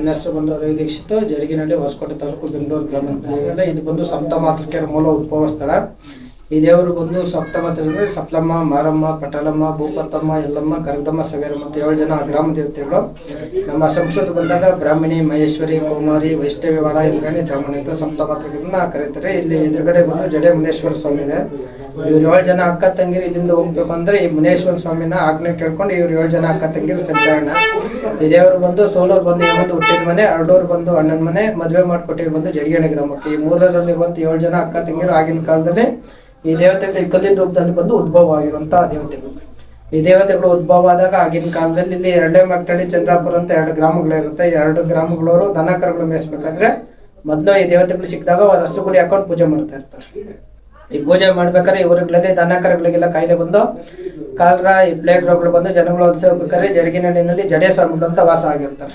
ನನ್ನ ಬಂದು ರವಿ ದೀಕ್ಷಿತ್ ಜಡಗಿನಲ್ಲಿ ಹೊಸಕೋಟೆ ತಾಲೂಕು ಬೆಂಗಳೂರು ಗ್ರಾಮಾಂತರ. ಇದು ಬಂದು ಸಪ್ತಮಾತೃಕೆಯರ ಮೂಲ ಉದ್ಭವ ಸ್ಥಳ. ಈ ದೇವರು ಬಂದು ಸಪ್ತ ಸಪ್ತಮಾತೃ ಸಪ್ಲಮ್ಮ, ಮಾರಮ್ಮ, ಪಟಾಲಮ್ಮ, ಭೂಪತ್ತಮ್ಮ ಎಲ್ಲಮ್ಮ ಕರಗದಮ್ಮ ಸವೇರಮ್ಮ ಮತ್ತು ಏಳು ಜನ ಗ್ರಾಮ ದೇವತೆಗಳು. ನಮ್ಮ ಸಂಸ್ಕೃತ ಬಂದಾಗ ಬ್ರಾಹ್ಮಣಿ, ಮಹೇಶ್ವರಿ, ಕುಮಾರಿ ವೈಷ್ಣವಿ ವರ ಇಂದ್ರಾಣಿ ಚಾಮುಂಡಿ ಅಂತ ಸಪ್ತಮಾತೃಗಳನ್ನ ಕರೀತಾರೆ. ಇಲ್ಲಿ ಎದುರುಗಡೆ ಬಂದು ಜಡೆ ಮುನೇಶ್ವರ ಸ್ವಾಮಿ ಇದೆ. ಇವ್ರು ಏಳು ಜನ ಅಕ್ಕ ತಂಗಿರು ಇಲ್ಲಿಂದ ಹೋಗ್ಬೇಕು ಅಂದ್ರೆ ಈ ಮುನೇಶ್ವರ ಸ್ವಾಮಿನ ಆಜ್ಞೆ ಕೇಳ್ಕೊಂಡು ಇವ್ರು ಏಳು ಜನ ಅಕ್ಕ ತಂಗಿರು ಸಂಚಾರಣ. ಈ ದೇವರು ಬಂದು, ಸೋಲೋರ್ ಬಂದು ಇನ್ನೊಂದು ಹುಟ್ಟಿದ ಮನೆ ಅರ್ಡೋರ್ ಬಂದು ಅಣ್ಣನ ಮನೆ, ಮದುವೆ ಮಾಡ್ಕೊಟ್ಟಿರ್ ಬಂದು ಜಡಿಗಣೆ ಗ್ರಾಮಕ್ಕೆ ಈ ಮೂರರಲ್ಲಿರುವಂತ ಏಳು ಜನ ಅಕ್ಕ ತಂಗಿರು ಆಗಿನ ಕಾಲದಲ್ಲಿ ಈ ದೇವತೆಗಳು ಕಲ್ಲಿನ ರೂಪದಲ್ಲಿ ಬಂದು ಉದ್ಭವ ಆಗಿರುವಂತಹ ದೇವತೆಗಳು. ಈ ದೇವತೆಗಳು ಉದ್ಭವ ಆದಾಗ ಆಗಿನ ಕಾಲದಲ್ಲಿ ಇಲ್ಲಿ ಎರಡೇ ಮಕ್ಕಳಿ ಚಂದ್ರಾಪುರ ಅಂತ ಎರಡು ಗ್ರಾಮಗಳಿರುತ್ತೆ ಎರಡು ಗ್ರಾಮಗಳವರು ದನ ಕರುಗಳು ಮೇಯಿಸ್ಬೇಕಾದ್ರೆ ಮೊದಲು ಈ ದೇವತೆಗಳು ಸಿಕ್ಕಿದಾಗ ಅವ್ರ ಹಸು ಗುಡಿ ಹಾಕೊಂಡು ಪೂಜೆ ಮಾಡ್ತಾ ಇರ್ತಾರೆ. ಈ ಪೂಜೆ ಮಾಡ್ಬೇಕಾದ್ರೆ ಇವರುಗಳಲ್ಲಿ ದನ ಕರುಗಳಿಗೆಲ್ಲ ಕಾಯಿಲೆ ಬಂದು, ಕಾಲರ, ಈ ಪ್ಲೇಗ್ ರೋಗಗಳು ಬಂದು ಜನಗಳು ಹೊಲಿಸಿ ಹೋಗ್ಬೇಕಾದ್ರೆ ಜಡಗಿನಹಳ್ಳಿನಲ್ಲಿ ಜಡೆ ಸ್ವಾಮಿಗಳು ಅಂತ ವಾಸ ಆಗಿರ್ತಾರೆ.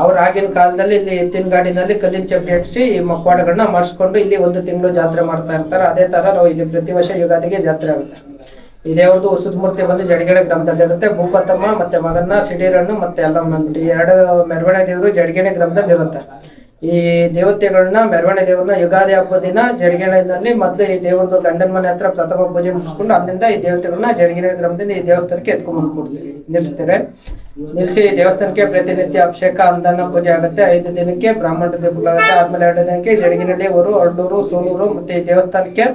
ಅವ್ರ ಆಗಿನ ಕಾಲದಲ್ಲಿ ಇಲ್ಲಿ ಎತ್ತಿನ ಗಾಡಿನಲ್ಲಿ ಕಲ್ಲಿನ ಚಪ್ಪಲಿ ಹಟ್ಟಿಸಿ ಈ ಮಕ್ವಾಡಗಳನ್ನ ಮಾಡಿಸ್ಕೊಂಡು ಇಲ್ಲಿ ಒಂದು ತಿಂಗಳು ಜಾತ್ರೆ ಮಾಡ್ತಾ ಇರ್ತಾರೆ. ಅದೇ ತರ ನಾವು ಇಲ್ಲಿ ಪ್ರತಿ ವರ್ಷ ಯುಗಾದಿಗೆ ಜಾತ್ರೆ ಆಗುತ್ತೆ. ಈ ದೇವ್ರದ್ದು ಹೊಸದ ಮೂರ್ತಿ ಬಂದು ಜಡಗಡೆ ಗ್ರಾಮದಲ್ಲಿ ಇರುತ್ತೆ. ಭೂಪತಮ್ಮ ಮತ್ತೆ ಮಗನ್ನ ಸಿಡೀರಣ್ಣು ಮತ್ತೆ ಎಲ್ಲ ಎರಡು ಮೆರವಣಿಗೆ ದೇವರು ಜಡಗೆಣೆ ಗ್ರಾಮದಲ್ಲಿ ಇರುತ್ತೆ ಈ ದೇವತೆಗಳನ್ನ ಮೆರವಣೆ ದೇವ್ರನ್ನ, ಯುಗಾದಿ ಹಬ್ಬ ದಿನ ಜಡಗಿನಲ್ಲಿ ಮೊದಲು ಈ ದೇವ್ರದ್ದು ಗಂಡನ ಮನೆ ಹತ್ರ ಪ್ರಥಮ ಪೂಜೆ ಮುಗಿಸ್ಕೊಂಡು ಅಲ್ಲಿಂದ ಈ ದೇವತೆಗಳನ್ನ ಜಡಗಿನ ಗ್ರಾಮದಿಂದ ಈ ದೇವಸ್ಥಾನಕ್ಕೆ ಎತ್ಕೊಂಡ್ ಬಂದ್ಕೊಡ್ತೀವಿ ನಿಲ್ಲಿಸ್ತಾರೆ ನಿಲ್ಲಿಸಿ ದೇವಸ್ಥಾನಕ್ಕೆ ಪ್ರತಿನಿತ್ಯ ಅಭಿಷೇಕ ಅಂದನ ಪೂಜೆ ಆಗುತ್ತೆ. ಐದು ದಿನಕ್ಕೆ ಬ್ರಾಹ್ಮಣ ಆಗುತ್ತೆ. ಆದ್ಮೇಲೆ ಎರಡು ದಿನಕ್ಕೆ ಜಡಗಿನಹಳ್ಳಿ ಊರು ಅಡ್ಡೂರು ಸೋಲೂರು ಮತ್ತೆ ಈ ದೇವಸ್ಥಾನಕ್ಕೆ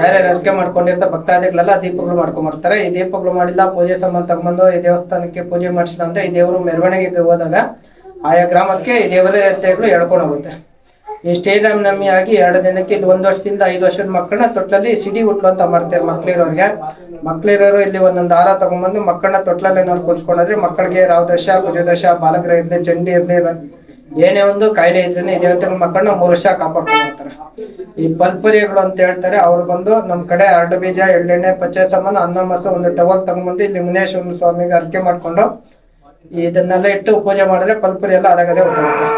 ಯಾರ್ಯಾರು ಅರ್ಕೆ ಮಾಡ್ಕೊಂಡಿರ್ತಾರೆ, ಭಕ್ತಾದಿಗಳೆಲ್ಲ ದೀಪಗಳು ಮಾಡ್ಕೊಂಬರ್ತಾರೆ ಈ ದೀಪಗಳು ಮಾಡಿಲ್ಲ, ಪೂಜೆ ಸಾಮಾನು ತಗೊಂಡ್ಬಂದು ಈ ದೇವಸ್ಥಾನಕ್ಕೆ ಪೂಜೆ ಮಾಡಿಸಿಲ್ಲ ಅಂದ್ರೆ ಈ ದೇವರು ಮೆರವಣಿಗೆಗೆ ಹೋದಾಗ ಆಯಾ ಗ್ರಾಮಕ್ಕೆ ಈ ದೇವತೆಗಳು ಎಳ್ಕೊಂಡು ಹೋಗುತ್ತೆ. ಈ ಶ್ರೀರಾಮನವಮಿ ಆಗಿ ಎರಡು ದಿನಕ್ಕೆ ಇಲ್ಲಿ ಒಂದು ವರ್ಷದಿಂದ ಐದು ವರ್ಷದ ಮಕ್ಕಳನ್ನ ತೊಟ್ಲಲ್ಲಿ ಸಿಡಿ ಹುಟ್ಲು ಅಂತ ಮಾಡ್ತಾರೆ ಮಕ್ಳಿರೋರಿಗೆ. ಮಕ್ಳಿರೋರು ಇಲ್ಲಿ ಒಂದೊಂದು ಹಾರ ತಗೊಂಡ್ಬಂದು ಮಕ್ಕಳನ್ನ ತೊಟ್ಲಲ್ಲಿ ಏನಾದ್ರು ಕುಲ್ಸ್ಕೊಂಡ್ರೆ ಮಕ್ಕಳಿಗೆ ರಾವದೋಷ ಭುಜದೋಷ ಬಾಲಗ್ರಹ ಇರಲಿ ಚಂಡಿ ಇರಲಿ ಏನೇ ಒಂದು ಕಾಯಿಲೆ ಇದ್ರೆ ಈ ದೇವತೆಗಳ ಮಕ್ಕಳನ್ನ ಮೂರು ವರ್ಷ ಕಾಪಾಡ್ಕೊಂಡ್ಬರ್ತಾರೆ. ಈ ಪಲ್ಪರಿಗಳು ಅಂತ ಹೇಳ್ತಾರೆ, ಅವ್ರು ಬಂದು ನಮ್ಮ ಕಡೆ ಅರಡು ಬೀಜ, ಎಳ್ಳೆಣ್ಣೆ, ಪಚ್ಚೆ ಸಾಮಾನು, ಅನ್ನ ಮಸ ಒಂದು ಟವಲ್ ತಗೊಂಡ್ಬಂದು ಇಲ್ಲಿ ಮುನೇಶ್ವರ ಸ್ವಾಮಿಗೆ ಅರ್ಕೆ ಮಾಡ್ಕೊಂಡು ಇದನ್ನೆಲ್ಲ ಇಟ್ಟು ಪೂಜೆ ಮಾಡಿದ್ರೆ ಪಲ್ಪುರಿ ಎಲ್ಲ ಅದಾಗದೇ ಹೋಗುತ್ತೆ.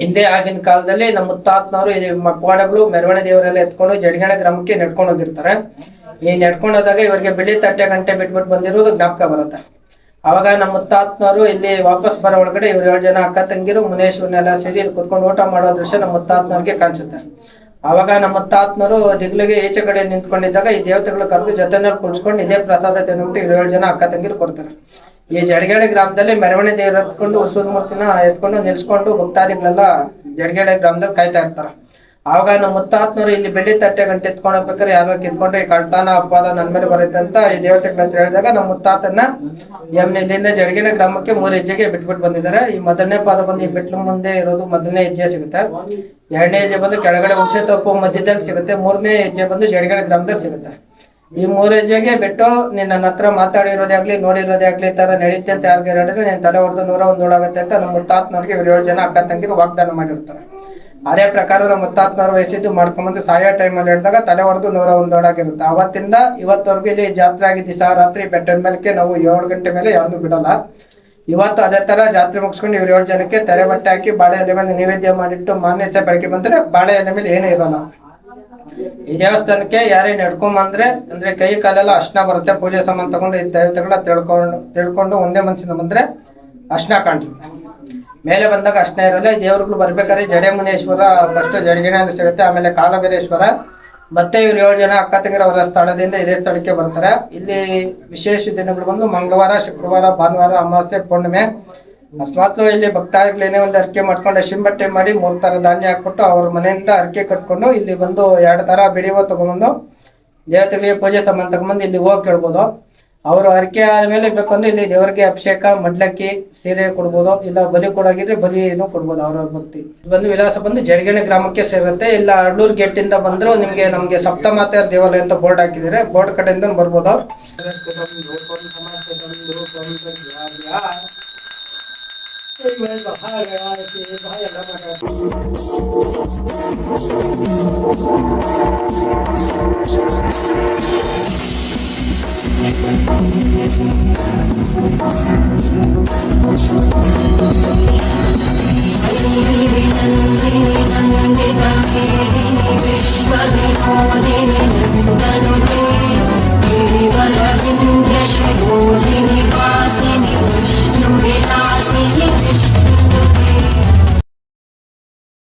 ಹಿಂದೆ ಆಗಿನ ಕಾಲದಲ್ಲಿ ನಮ್ಮ ಮುತ್ತಾತ್ನವರು ಈ ಮಕ್ವಾಡಗಳು ಮೆರವಣಿ ದೇವರೆಲ್ಲ ಎತ್ಕೊಂಡು ಜಡಗಣೆ ಗ್ರಾಮಕ್ಕೆ ನಡ್ಕೊಂಡು ಹೋಗಿರ್ತಾರೆ. ಈ ನಡ್ಕೊಂಡು ಹೋದಾಗ ಇವರಿಗೆ ಬೆಳ್ಳಿ ತಟ್ಟೆ ಗಂಟೆ ಬಿಟ್ಬಿಟ್ಟು ಬಂದಿರೋದು ಜ್ಞಾಪಕ ಬರುತ್ತೆ. ಅವಾಗ ನಮ್ಮ ಮುತ್ತಾತ್ನವರು ಇಲ್ಲಿ ವಾಪಸ್ ಬರೋ ಒಳಗಡೆ ಇವ್ರು ಏಳು ಜನ ಅಕ್ಕ ತಂಗಿರು ಮುನೇಶ್ವರನೆಲ್ಲ ಸೇರಿ ಇಲ್ಲಿ ಕುತ್ಕೊಂಡು ಊಟ ಮಾಡೋ ದೃಶ್ಯ ನಮ್ಮ ಮುತ್ತಾತ್ನವ್ರಿಗೆ ಕಾಣಿಸುತ್ತೆ. ಅವಾಗ ನಮ್ಮ ಮುತ್ತಾತ್ನವರು ದಿಗ್ಲಿಗೆ ಈಚೆ ಕಡೆ ನಿಂತ್ಕೊಂಡಿದ್ದಾಗ ಈ ದೇವತೆಗಳು ಕರೆದು ಜೊತೆನಲ್ಲಿ ಕುಳಿಸ್ಕೊಂಡು ಇದೇ ಪ್ರಸಾದ ತಿನ್ಬಿಟ್ಟು ಇವ್ರು ಏಳು ಜನ ಅಕ್ಕ ತಂಗಿರು ಕೊಡ್ತಾರೆ. ಈ ಜಡಗೇಡೆ ಗ್ರಾಮದಲ್ಲಿ ಮೆರವಣಿಗೆ ದೇವ್ರ ಎತ್ಕೊಂಡು ಉಸುದ ಮೂರ್ತಿನ ಎತ್ಕೊಂಡು ನಿಲ್ಸ್ಕೊಂಡು ಭಕ್ತಾದಿಗಳೆಲ್ಲ ಜಡಗೇಡೆ ಗ್ರಾಮದಲ್ಲಿ ಕಾಯ್ತಾ ಇರ್ತಾರೆ. ಆವಾಗ ನಮ್ಮ ಮುತ್ತಾತ್ಮರು ಇಲ್ಲಿ ಬೆಳ್ಳಿ ತಟ್ಟೆ ಗಂಟೆ ಎತ್ಕೊಂಡು ಹೋಗ್ಬೇಕಾರೆ ಯಾರೋ ಕಿತ್ಕೊಂಡ್ರೆ, ಈ ಕಳ್ತಾನ, ಅಪವಾದ ನನ್ನ ಮೇಲೆ ಬರುತ್ತೆ ಅಂತ ಈ ದೇವತೆಗಳ ಹತ್ರ ಹೇಳಿದಾಗ ನಮ್ಮ ಮುತ್ತಾತನ್ನ ಯಮ್ನ ಇಲ್ಲಿಂದ ಜಡಗಿನ ಗ್ರಾಮಕ್ಕೆ ಮೂರು ಹೆಜ್ಜೆಗೆ ಬಿಟ್ಬಿಟ್ಟು ಬಂದಿದ್ದಾರೆ. ಈ ಮೊದಲನೇ ಪಾದ ಬಂದು ಈ ಬೆಟ್ಲು ಮುಂದೆ ಇರೋದು ಮೊದಲನೇ ಹೆಜ್ಜೆ ಸಿಗುತ್ತೆ. ಎರಡನೇ ಹೆಜ್ಜೆ ಬಂದು ಕೆಳಗಡೆ ಹುಣಸೆ ತಪ್ಪು ಮಧ್ಯದಲ್ಲಿ ಸಿಗುತ್ತೆ. ಮೂರನೇ ಹೆಜ್ಜೆ ಬಂದು ಜಡಗಿನ ಗ್ರಾಮದಲ್ಲಿ ಸಿಗುತ್ತೆ. ಈ ಮೂರೇಜಿಗೆ ಬಿಟ್ಟು ನಿನ್ನ ಹತ್ರ ಮಾತಾಡಿರೋದೇ ಆಗ್ಲಿ, ನೋಡಿರೋದೇ ಆಗ್ಲಿ ತರ ನಡೀತೆ ಅಂತ ಯಾರಿಗೆ ಹೇಳಿದ್ರೆ ನೀನ್ ತಲೆ ಹೊಡೆದು ನೂರ ಒಂದು ಓಡಾಗುತ್ತೆ ಅಂತ ನಮ್ಮ ಮುತ್ತಾತ್ನವ್ರಿಗೆ ಇವ್ರು ಏಳು ಜನ ಅಕ್ಕ ತಂಗಿರು ವಾಗ್ದಾನ ಮಾಡಿರ್ತಾರೆ. ಅದೇ ಪ್ರಕಾರ ನಮ್ಮ ಮುತ್ತಾತ್ನವ್ರು ವಯಸ್ಸಿದ್ದು ಮಾಡ್ಕೊಂಬಂದು ಸಾಯೋ ಟೈಮಲ್ಲಿ ಹೇಳಿದಾಗ ತಲೆ ಹೊಡೆದು ನೂರ ಒಂದು ಓಡಾಗಿರುತ್ತೆ ಅವತ್ತಿಂದ ಇವತ್ತವರೆಗೂ ಇಲ್ಲಿ ಜಾತ್ರೆ ಆಗಿದ್ದು ದಿವಸ ರಾತ್ರಿ ಬೆಟ್ಟದ ಮೇಲೆ ನಾವು ಏಳು ಗಂಟೆ ಮೇಲೆ ಯಾರನ್ನೂ ಬಿಡಲ್ಲ. ಇವತ್ತು ಅದೇ ತರ ಜಾತ್ರೆ ಮುಗಿಸ್ಕೊಂಡು ಇವ್ರು ಏಳು ಜನಕ್ಕೆ ತೆರೆ ಬಟ್ಟೆ ಹಾಕಿ ಬಾಳೆ ಎಲೆ ಮೇಲೆ ನೈವೇದ್ಯ ಮಾಡಿಟ್ಟು ಮಾನ್ಯತೆ ಬೆಳಗ್ಗೆ ಬಂದ್ರೆ ಬಾಳೆ ಎಲೆ ಮೇಲೆ ಏನೂ ಇರಲ್ಲ. ಈ ದೇವಸ್ಥಾನಕ್ಕೆ ಯಾರೇ ನಡ್ಕೊಂಬಂದ್ರೆ, ಅಂದ್ರೆ ಕೈ ಕಾಲೆಲ್ಲ ಅರ್ಶನ ಬರುತ್ತೆ, ಪೂಜೆ ಸಾಮಾನು ತಗೊಂಡು ಈ ದೇವತೆಗಳ ತಿಳ್ಕೊಂಡು ತಿಳ್ಕೊಂಡು ಒಂದೇ ಮನಸ್ಸಿಂದ ಬಂದ್ರೆ ಅರ್ಶನ ಕಾಣಿಸುತ್ತೆ. ಮೇಲೆ ಬಂದಾಗ ಅರ್ಶನ ಇರಲ್ಲ, ಈ ದೇವರುಗಳು ಬರ್ಬೇಕಾದ್ರೆ ಜಡೆ ಮುನೇಶ್ವರ ಫಸ್ಟ್ ಜಡಗಿನ ಸಿಗುತ್ತೆ, ಆಮೇಲೆ ಕಾಲಬೀರೇಶ್ವರ ಮತ್ತೆ ಇವ್ರು ಏಳು ಜನ ಅಕ್ಕ ಅವರ ಸ್ಥಳದಿಂದ ಇದೇ ಸ್ಥಳಕ್ಕೆ ಬರ್ತಾರೆ. ಇಲ್ಲಿ ವಿಶೇಷ ದಿನಗಳು ಬಂದು ಮಂಗಳವಾರ, ಶುಕ್ರವಾರ, ಭಾನುವಾರ, ಅಮಾವಾಸ್ಯೆ, ಪೂರ್ಣಿಮೆ ಅಕಸ್ಮಾತ್ ಇಲ್ಲಿ ಭಕ್ತಾದಿಗಳು ಏನೇ ಒಂದು ಅರ್ಕೆ ಮಾಡ್ಕೊಂಡು ಶಿಂಬಟ್ಟೆ ಮಾಡಿ ಮೂರು ತರ ಧಾನ್ಯ ಹಾಕ್ಬಿಟ್ಟು ಅವ್ರ ಮನೆಯಿಂದ ಅರ್ಕೆ ಕಟ್ಕೊಂಡು ಇಲ್ಲಿ ಬಂದು ಎರಡು ತರ ಬಿಡಿವ ತಗೊಂಡ್ಬಂದು ದೇವತೆಗಳಿಗೆ ಪೂಜೆ ಸಾಮಾನು ತಗೊಂಡ್ಬಂದು ಇಲ್ಲಿ ಹೋಗಿ ಕೇಳ್ಬೋದು. ಅವರು ಅರ್ಕೆ ಆದ್ಮೇಲೆ ಬೇಕಂದ್ರೆ ಇಲ್ಲಿ ದೇವರಿಗೆ ಅಭಿಷೇಕ, ಮಡ್ಲಕ್ಕಿ, ಸೀರೆ ಕೊಡ್ಬೋದು, ಇಲ್ಲ ಬಲಿ ಕೊಡೋಗಿದ್ರೆ ಏನು ಕೊಡ್ಬೋದು ಅವ್ರವ್ರ ಭಕ್ತಿ. ಬಂದು ವಿಳಾಸ ಬಂದು ಜಡಗಣೆ ಗ್ರಾಮಕ್ಕೆ ಸೇರುತ್ತೆ. ಇಲ್ಲ ಅಡ್ಲೂರ್ ಗೇಟ್ ಇಂದ ಬಂದ್ರು ನಿಮ್ಗೆ ನಮ್ಗೆ ಸಪ್ತಮಾತೆ ದೇವಾಲಯ ಅಂತ ಬೋರ್ಡ್ ಹಾಕಿದ್ದಾರೆ. ಬೋರ್ಡ್ ಕಡೆಯಿಂದ ಬರ್ಬೋದು. 对面找派来啊，去打野了嘛。